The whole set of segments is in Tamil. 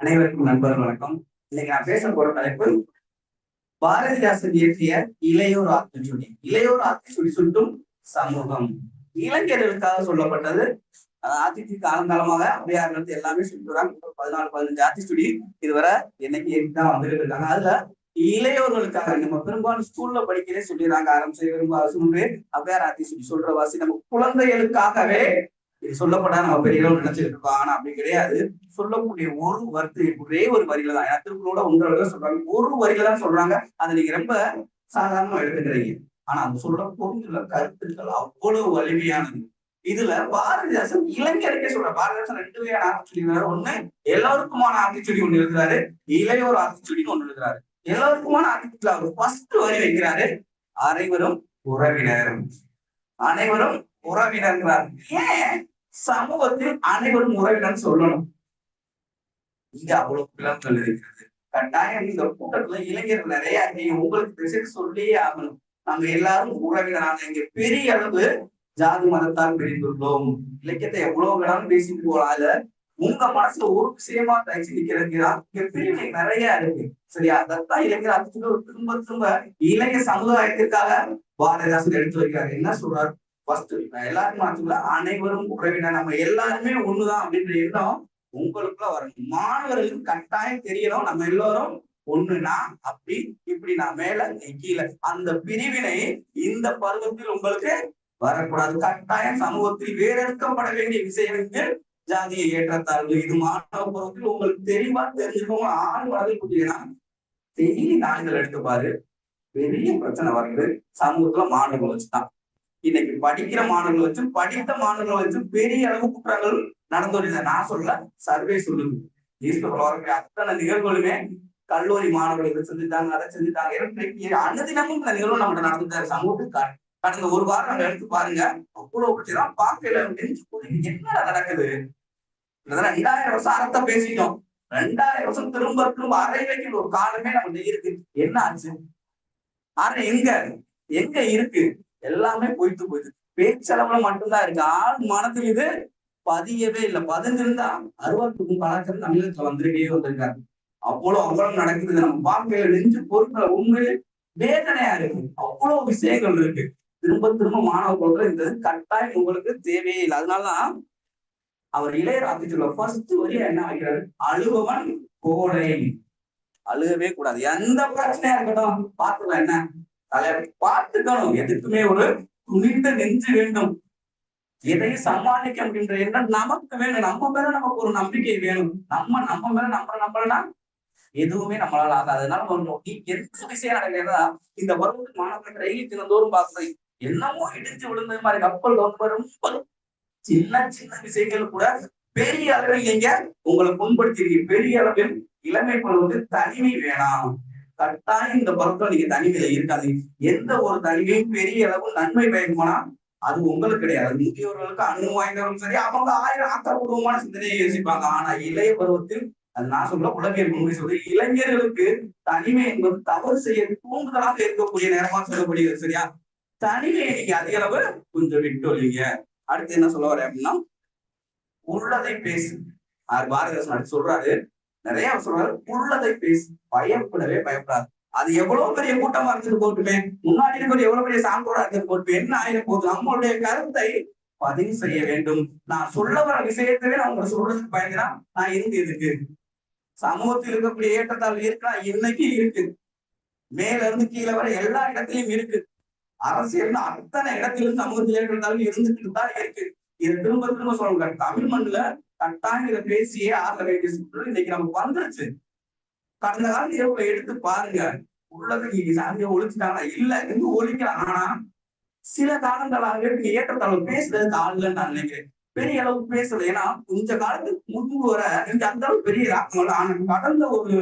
அனைவருக்கும் நண்பர் வணக்கம். இன்னைக்கு நான் பேச போற தலைப்பு பாரதிதாசன் இயற்றிய இளையோர் ஆத்திச்சுடி இளையோர் ஆத்திச்சுடி சுட்டும் சமூகம். இளைஞர்களுக்காக சொல்லப்பட்டது ஆத்திச்சு காலங்காலமாக அப்படியார் எல்லாமே சுட்டுறாங்க பதினாலு பதினஞ்சு ஆத்திச்சுடி இதுவரை என்னைக்கு தான் வந்துட்டு இருக்காங்க அதுல இளையோர்களுக்காக நம்ம பெரும்பாலும் ஸ்கூல்ல படிக்கிறே சொல்லிடுறாங்க. ஆரம்பிச்சு விரும்ப அவசியம் அப்படியார் ஆத்திச்சுடி சொல்ற வாசி நம்ம குழந்தைகளுக்காகவே இது சொல்லப்பட்டா நம்ம பெரிய நினைச்சிட்டு இருக்கோம். ஆனா அப்படி கிடையாது. சொல்லக்கூடிய ஒரு வார்த்தை ஒரே ஒரு வரியில தான். ஏன்னா திருக்குறளோட உங்களோட சொல்றாங்க. ஒரு வரியில தான் சொல்றாங்க. அதை நீங்க ரொம்ப சாதாரணமா எடுத்துக்கிறீங்க. ஆனா அந்த சொல்ற பொருள் கருத்துக்கள் அவ்வளவு வலிமையானது. இதுல பாரதிதாசன் இளைஞருக்கே சொல்ற பாரதிதாசன் ரெண்டு வகையான ஆத்திச்சுடி ஒண்ணு எல்லாருக்குமான ஆத்திச்சுடி ஒண்ணு எழுதுறாரு இளையோர் ஆத்திச்சுடின்னு ஒண்ணு எழுதுறாரு எல்லாருக்குமான ஆத்திச்சுடி அவர் ஃபர்ஸ்ட் வரி வைக்கிறாரு. அனைவரும் உறவினர். அனைவரும் உறவினர்கிறார் ஏன்? சமூகத்தில் அனைவரும் உறவினர் சொல்லணும். இங்க அவ்வளவு பிளவுகள் இருக்கிறது கட்டாயம் இந்த கூட்டத்துல இளைஞர் நிறைய உங்களுக்கு ரிசல்ட் சொல்லியே ஆகணும். நாங்க எல்லாரும் உறவினராக இங்க பெரிய அளவு ஜாதி மதத்தால் பிரிந்துள்ளோம். இலக்கியத்தை எவ்வளவு வேணாலும் பேசிட்டு போகலாம் அதுல உங்க மனசுல ஒரு விஷயமா தயச்சு நிக்கிறதுக்கு பிரிவினை நிறைய இருக்கு. சரியா? அதான் இளைஞர் அதுக்கு திரும்ப திரும்ப இளைஞர் சமுதாயத்திற்காக பாரதிதாசன் எடுத்து வைக்கிறார் என்ன சொல்றாரு? ஃபர்ஸ்ட் எல்லாருக்கும் மாற்றல அனைவரும் உறவினர். நம்ம எல்லாருமே ஒண்ணுதான் அப்படின்ற எண்ணம் உங்களுக்குள்ள வரணும் மாணவர்களுக்கு கட்டாயம் தெரியணும். நம்ம எல்லோரும் ஒண்ணுனா அப்படி இப்படி நான் மேல கீழே அந்த பிரிவினை இந்த பருவத்தில் உங்களுக்கு வரக்கூடாது. கட்டாயம் சமூகத்தில் வேறெடுக்கப்பட வேண்டிய விஷயங்களுக்கு ஜாதிய ஏற்றத்தாழ்வு. இது மாணவ பருவத்தில் உங்களுக்கு தெளிவா தெரிஞ்சுக்கோங்க ஆண் வரது கொடுத்தீங்கன்னா டெய்லி நாளிதழ் எடுத்துப்பாரு பெரிய பிரச்சனை வருது. சமூகத்துல மாணவர்கள் வச்சுதான். இன்னைக்கு படிக்கிற மாணவர்கள் வச்சு படித்த மாணவர்கள் வச்சு பெரிய அளவு குற்றங்கள் நடந்து வருது நான் சொல்ல சர்வே சொல்லுது. நியூஸ் வரக்கூடிய அத்தனை நிகழ்வுகளுமே கல்லூரி மாணவர்கள் செஞ்சுட்டாங்க அதை செஞ்சுட்டாங்க. அன்னதினமும் இந்த நிகழ்வு நம்ம நடந்துட்டாரு சமூகத்துக்கு கடந்த ஒரு வாரம் நம்ம எடுத்து பாருங்க. அவ்வளவு பிரச்சனை. பார்க்கல என்ன நடக்குது? ரெண்டாயிரம் வருஷம் அறத்தை பேசிட்டோம். ரெண்டாயிரம் வருஷம் திரும்ப திரும்ப அரை வைக்கிற ஒரு காலமே நம்ம இருக்கு. என்ன ஆச்சு? அரை எங்க? எங்க இருக்கு? எல்லாமே போயிட்டு போயிடுது பேச்சளவுல மட்டும்தான் இருக்கு. ஆள் மனதில் இது பதியவே இல்லை. பதிஞ்சிருந்தா அறுபத்துக்கும் கலாச்சாரம் தமிழகத்துல வந்துருக்கே வந்திருக்காரு. அவ்வளவு அவ்வளவு நடக்குது. நம்ம பார்க்கையில நெஞ்சு பொருட்களை உண்மையிலே வேதனையா இருக்கு. அவ்வளவு விஷயங்கள் இருக்கு. திரும்ப திரும்ப மாணவ குலத்துல இந்த கட்டாயம் உங்களுக்கு தேவையே இல்லை. அதனாலதான் அவர் இளையராஜி சொல்ல ஃபர்ஸ்ட் வரியா என்ன வைக்கிறாரு? அழுபவன் கோடை. அழுகவே கூடாது. எந்த பிரச்சனையா இருக்கட்டும் பாத்துக்கலாம் என்ன? அதை பார்த்துக்கணும். எதுக்குமே ஒரு துணிந்த நெஞ்சு வேண்டும். எதையும் சமாளிக்க அப்படின்ற எண்ணம் நமக்கு வேணும். நம்ம மேல நமக்கு ஒரு நம்பிக்கை வேணும். நம்ம நம்ம மேல நம்ம நம்பலாம் எதுவுமே நம்மளால ஆகாது. அதனால நீ எந்த விஷயம் நடக்கிறதா? இந்த வருவது மாணவர்கள் ரயில் தினந்தோறும் பார்க்குறது என்னமோ இடிஞ்சு விழுந்த மாதிரி கப்பல் ரொம்ப ரொம்ப சின்ன சின்ன விஷயங்கள் கூட பெரிய அளவில் நீங்க உங்களை புண்படுத்திருக்கீங்க பெரிய அளவில் இளமை பருவத்தில் தனிமை வேணாம். கட்டாயம் இந்த பருவத்தில் நீங்க தனிமையில இருக்காது. எந்த ஒரு தனிமையும் பெரிய அளவு நன்மை பயக்குமானா அது உங்களுக்கு கிடையாது. முதியவர்களுக்கு அணு வாய்ந்தவர்களும் சரி அவங்க ஆயிரம் ஆக்கப்பூர்வமான சிந்தனையை யோசிப்பாங்க. ஆனா இளைய பருவத்தில் அது நான் சொல்ல உலகியல் முன்மை சொல்றது இளைஞர்களுக்கு தனிமை என்பது தவறு செய்ய தூண்டுதலாக இருக்கக்கூடிய நேரமா சொல்லப்படுகிறது சரியா? தனிமையை நீங்க அதிக அளவு கொஞ்சம் விட்டு ஒழிங்க. அடுத்து என்ன சொல்ல வரேன் அப்படின்னா உள்ளதை பேசு. பாரதிதாசன் அடுத்து சொல்றாரு நிறைய சொல்றாரு உள்ளதை பேசு பயப்படவே பயப்படாது. அது எவ்வளவு பெரிய கூட்டமா இருந்துட்டு போட்டுமே முன்னாடி இருக்கிற எவ்வளவு பெரிய சான்றோட இருந்துட்டு போட்டு என்ன ஆயிரம் போகுது? நம்மளுடைய கருத்தை பதிவு செய்ய வேண்டும். நான் சொல்ல வர விஷயத்தவே நான் உங்களை சொல்றதுக்கு பயந்துனா நான் இருந்து இருக்கு சமூகத்தில் இருக்கக்கூடிய ஏற்றத்தாழ்வு இருக்கா? இன்னைக்கு இருக்கு. மேல இருந்து கீழே வர எல்லா இடத்துலயும் இருக்கு. அரசியல் அத்தனை இடத்திலும் சமூகத்தில் ஏற்றத்தாழ்வு இருந்துட்டு தான் இருக்கு. இதை திரும்ப திரும்ப சொல்லுங்க தமிழ் மண்ணுல கட்டாயம் இதை பேசியே ஆக வேண்டிய சூழ்நிலை இன்னைக்கு நமக்கு வந்துருச்சு. கடந்த கால இரவுல எடுத்து பாருங்க. உள்ளது நீங்க சாமியை ஒழிச்சுட்டாங்களா? இல்ல எங்க ஒழிக்கலாம்? ஆனா சில காலங்களாக நீங்க ஏற்றத்தாழ்வு பேசுறதுக்கு ஆள் நான் நினைக்கிறேன். பெரிய அளவுக்கு பேசல. ஏன்னா கொஞ்ச காலத்துக்கு முன்பு வர இங்க அந்த அளவுக்கு பெரிய ஆக்கங்கள் ஆனா கடந்த ஒரு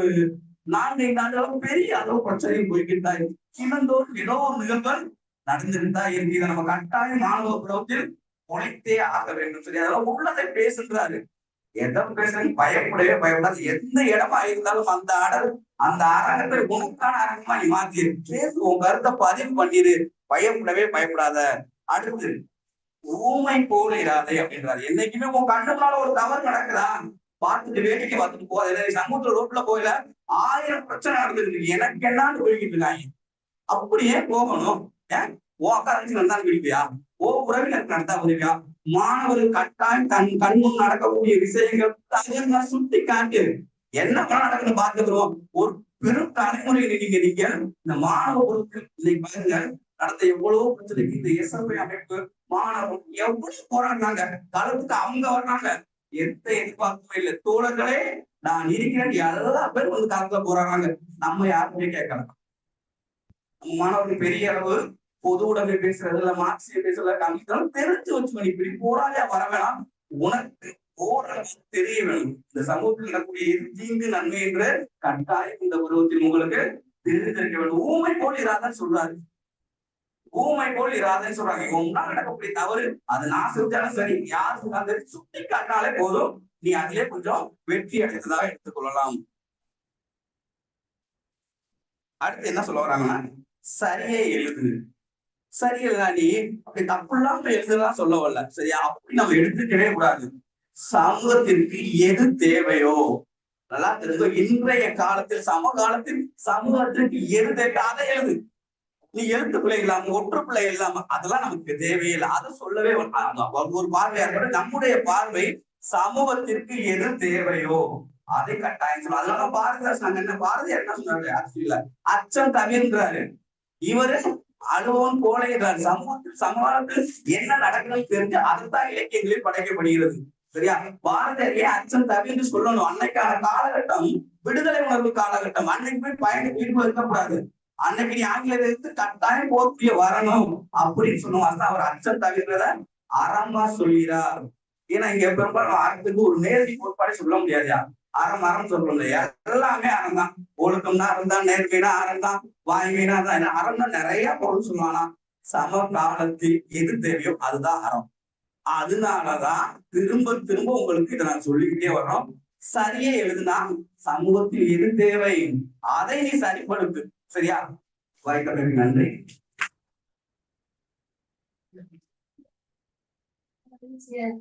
நான்கு ஐந்து ஆண்டு அளவுக்கு பெரிய அளவு பிரச்சனையும் போய்கிட்டு தான் இருக்கு. தினந்தோறும் ஏதோ ஒரு நிகழ்வுகள் நடந்துட்டு தான் இருக்கு. இதை நம்ம கட்டாயம் மாணவ புறத்தில் உழைத்தே ஆக வேண்டும். சொல்லி அதெல்லாம் உள்ளதை பேசுன்றாரு. எதம் பேசுறது பயப்படவே பயப்படாது எந்த இடமா இருந்தாலும் அந்த அடல் அந்த அரங்கத்தை உனக்கான அரங்கமா நீ மாத்திரு பேசு உன் கருத்தை பதிவு பண்ணிரு. பயப்படவே பயப்படாத. அடுத்து ஊமை போல் இராதே அப்படின்றாரு. என்னைக்குமே உன் கண்ணு முன்னால ஒரு தவறு நடக்குதா? பார்த்துட்டு வேடிக்கை பார்த்துட்டு போகாத சமூகத்துல ரோட்ல போயில ஆயிரம் பிரச்சனை நடந்துட்டு எனக்கு என்னன்னு போய்கிட்டு இருக்காங்க. அப்படியே போகணும். ஏன்? ஓ அக்கா தங்கச்சி நடந்தா ஓ உறவினர் நடத்தா உதவியா? மாணவர்கள் கட்டாயம் தன் கண்முன் நடக்கக்கூடிய விஷயங்கள் தகுந்த சுட்டி காட்டியது. என்ன நடக்குன்னு பார்த்துக்கிறோம் ஒரு பெரும் தலைமுறை நீங்க நீங்க இந்த மாணவ பொருட்கள் இதை பாருங்க நடந்த எவ்வளவு பிரச்சனைக்கு இந்த எஸ்எஃப்ஐ அமைப்பு மாணவர்கள் எவ்வளவு போராடினாங்க. காலத்துக்கு அவங்க வர்றாங்க. எந்த எதிர்பார்ப்பும் இல்லை. தோழர்களே நான் இருக்கிறேன். எல்லா பேரும் வந்து காலத்துல போராடுறாங்க. நம்ம யாருமே கேட்கலாம் நம்ம மாணவர்கள் பெரிய அளவு பொது உடைமை பேசுறது இல்ல மார்க்சிய பேசுறதுல காமிக்கிறோம் தெரிஞ்சு வச்சு இப்படி போராடியா வர வேணாம். உனக்கு ஓரளவு தெரிய வேணும் இந்த சமூகத்தில் நடக்கூடிய எது தீங்கு நன்மை என்று கட்டாயம் இந்த உருவத்தில் உங்களுக்கு தெரிந்திருக்க வேண்டும். ஊமை போல் இராதன்னு சொல்றாரு. ஊமை போல் இராதன்னு சொல்றாங்க. இவங்க நடக்கக்கூடிய தவறு அது நான் செஞ்சாலும் சரி யார் செஞ்சாலும் சரி சுட்டி காட்டினாலே போதும். நீ அதிலே கொஞ்சம் வெற்றி அடைந்ததாக எடுத்துக்கொள்ளலாம் அடுத்து என்ன சொல்ல வராங்கன்னா சரியே எழுது. சரி எழுதா நீ. அப்படி தப்பு இல்லாம சொல்ல வரல. சரியா அப்படி நம்ம எடுத்துக்கவே கூடாது. சமூகத்திற்கு எது தேவையோ? நல்லா தெரிஞ்சோ இன்றைய காலத்தில் சமகாலத்தில் சமூகத்திற்கு எது தேவையோ அதை எழுது. நீ எழுத்து பிள்ளை இல்லாம ஒற்று பிள்ளை இல்லாம அதெல்லாம் நமக்கு தேவையில்லை அதை சொல்லவே ஒரு பார்வையா இருக்கட்டும் நம்முடைய பார்வை சமூகத்திற்கு எது தேவையோ? அதை கட்டாயம் சொல்லும் அதனால பாரதிதாசன் என்ன பாரதியார் என்ன சொன்னாரு? ஆக்சுவலா அச்சம் தவிர்ன்றாரு இவரு அனுபவம் கோலைன்றார் சமூகத்தில் சமூகத்தில் என்ன நடக்குதுன்னு தெரிஞ்சு அதுதான் இலக்கியங்களில் படைக்கப்படுகிறது. சரியா? பாரதியாரியே அச்சம் தவிர்த்து சொல்லணும்? அன்னைக்கான காலகட்டம் விடுதலை உணர்வு காலகட்டம். அன்னைக்கு போய் பயணம் வீடு இருக்கக்கூடாது. அன்னைக்கு நீ ஆங்கிலத்திற்கு கட்டாயம் போக்கிய வரணும் அப்படின்னு சொல்லுவாங்க அவர் அச்சம் தவிர்க்கிறத அறமா சொல்கிறார். ஏன்னா இங்க பெரும்பாலும் அறத்துக்கு ஒரு நேரடி கோட்பாடே சொல்ல முடியாதுயா அறம் அறம் சொல்லணும் இல்லையா எல்லாமே அறம் தான். ஒழுக்கம்னா அறம் தான். நேர்மைனா அறம் தான். வாய்மைனா தான். அறம் தான் நிறைய பொருள் சொல்லுவானா? சம காலத்தில் எது தேவையோ அதுதான் அறம். அதனாலதான் திரும்ப திரும்ப உங்களுக்கு இதை நான் சொல்லிக்கிட்டே வர்றோம். சரியே எழுதுனா சமூகத்தில் எது தேவை? அதை நீ சரிப்படுத்து. சரியா? வாய்ப்பு நன்றி. Yeah.